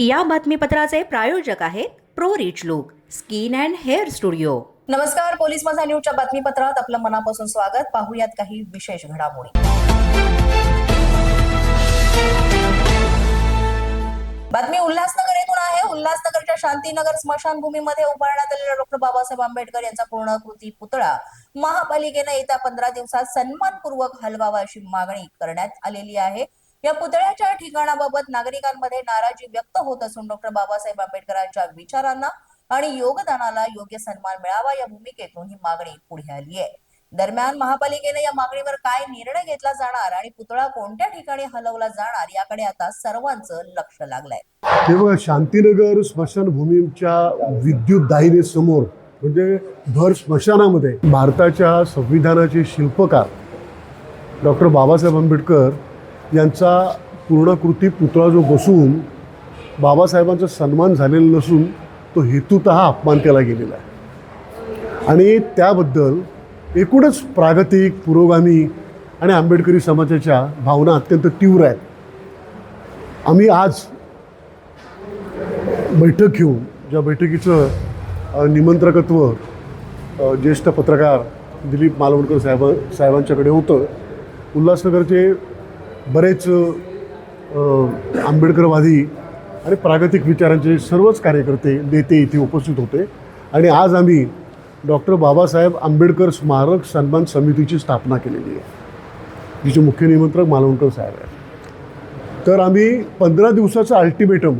या बातमीपत्राचे प्रायोजक आहेत pro rich look skin and hair studio. नमस्कार पोलीस माझा न्यूजच्या बातमीपत्रात आपलं मनापासून स्वागत. पाहूयात काही विशेष घडामोडी. बातमी उल्हासनगर येथून आहे. उल्हासनगरच्या शांतीनगर स्मशानभूमीमध्ये उभारण्यात आलेला डॉक्टर बाबासाहेब आंबेडकर यांचा पूर्णाकृती पुतळा महापालिकेनं येत्या पंधरा दिवसात सन्मानपूर्वक हलवावा अशी मागणी करण्यात आलेली आहे. या पुतळ्याच्या ठिकाणाबाबत नागरिकांमध्ये नाराजी व्यक्त होत असून डॉक्टर बाबासाहेब आंबेडकरांच्या विचारांना आणि योगदानाला योग्य सन्मान मिळावा या भूमिकेतून ही मागणी पुढे आली आहे. दरम्यान महापालिकेने या मागणीवर काय निर्णय घेतला जाणार आणि पुतळा कोणत्या ठिकाणी हलवला जाणार याकडे आता सर्वांचं लक्ष लागलंय. तेव्हा शांतीनगर स्मशानभूमीच्या विद्युत दाहिनीसमोर म्हणजे भर स्मशानामध्ये भारताच्या संविधानाचे शिल्पकार डॉक्टर बाबासाहेब आंबेडकर यांचा पूर्णकृती पुतळा जो बसून बाबासाहेबांचा सन्मान झालेला नसून तो हेतुत अपमान केला गेलेला आहे. आणि त्याबद्दल एकूणच प्रागतिक पुरोगामी आणि आंबेडकरी समाजाच्या भावना अत्यंत तीव्र आहेत. आम्ही आज बैठक घेऊन ज्या बैठकीचं निमंत्रकत्व ज्येष्ठ पत्रकार दिलीप मालवणकर साहेब साहेबांच्याकडे होतं उल्हासनगरचे बरेच आंबेडकरवादी आणि प्रागतिक विचारांचे सर्वच कार्यकर्ते नेते इथे उपस्थित होते. आणि आज आम्ही डॉक्टर बाबासाहेब आंबेडकर स्मारक सन्मान समितीची स्थापना केलेली आहे. जिचे मुख्य निमंत्रक मालवणकर साहेब आहेत. तर आम्ही पंधरा दिवसाचं अल्टिमेटम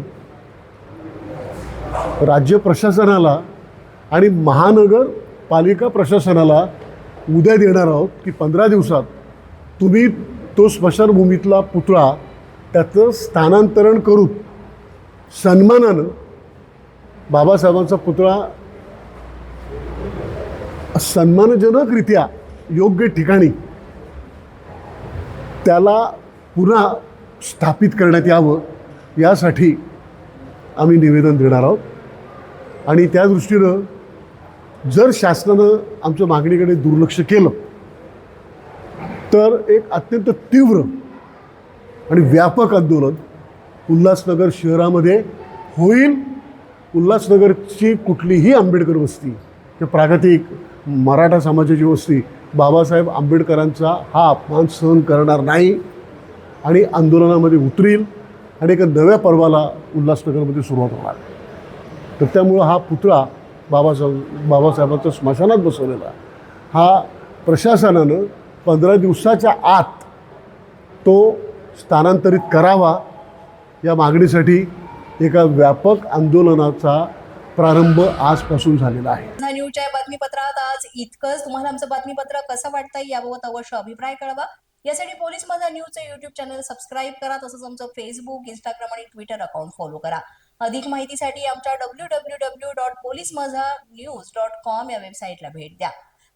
राज्य प्रशासनाला आणि महानगर पालिका प्रशासनाला उद्या देणार आहोत की पंधरा दिवसात तुम्ही तो स्मशानभूमीतला पुतळा त्याचं स्थानांतरण करून सन्मानानं बाबासाहेबांचा पुतळा सन्मानजनकरित्या योग्य ठिकाणी त्याला पुन्हा स्थापित करण्यात यावं यासाठी आम्ही निवेदन देणार आहोत. आणि त्या दृष्टीनं जर शासनानं आमच्या मागणीकडे दुर्लक्ष केलं तर एक अत्यंत तीव्र आणि व्यापक आंदोलन उल्हासनगर शहरामध्ये होईल. उल्हासनगरची कुठलीही आंबेडकर वस्ती किंवा प्रागतिक मराठा समाजाची वस्ती बाबासाहेब आंबेडकरांचा हा अपमान सहन करणार नाही आणि आंदोलनामध्ये उतरील आणि एका नव्या पर्वाला उल्हासनगरमध्ये सुरुवात होणार. तर त्यामुळं हा पुतळा बाबासाहेब बाबासाहेबांच्या स्मशानात बसवलेला हा प्रशासनानं पंधरा दिवसाच्या आत तो स्थानांतरित करावा या मागणीसाठी एका व्यापक आंदोलनाचा प्रारंभ आजपासून झालेला आहे. न्यूजच्या बातमीपत्रात आज इतकंच. तुम्हाला आमचं बातमीपत्र कसं वाटतंय याबाबत अवश्य अभिप्राय कळवा. यासाठी पोलीस माझा न्यूजचं युट्यूब चॅनल सबस्क्राईब करा तसंच आमचं फेसबुक इंस्टाग्राम आणि ट्विटर अकाउंट फॉलो करा. अधिक माहितीसाठी आमच्या W W W dot police Majha news dot com या वेबसाईटला भेट द्या.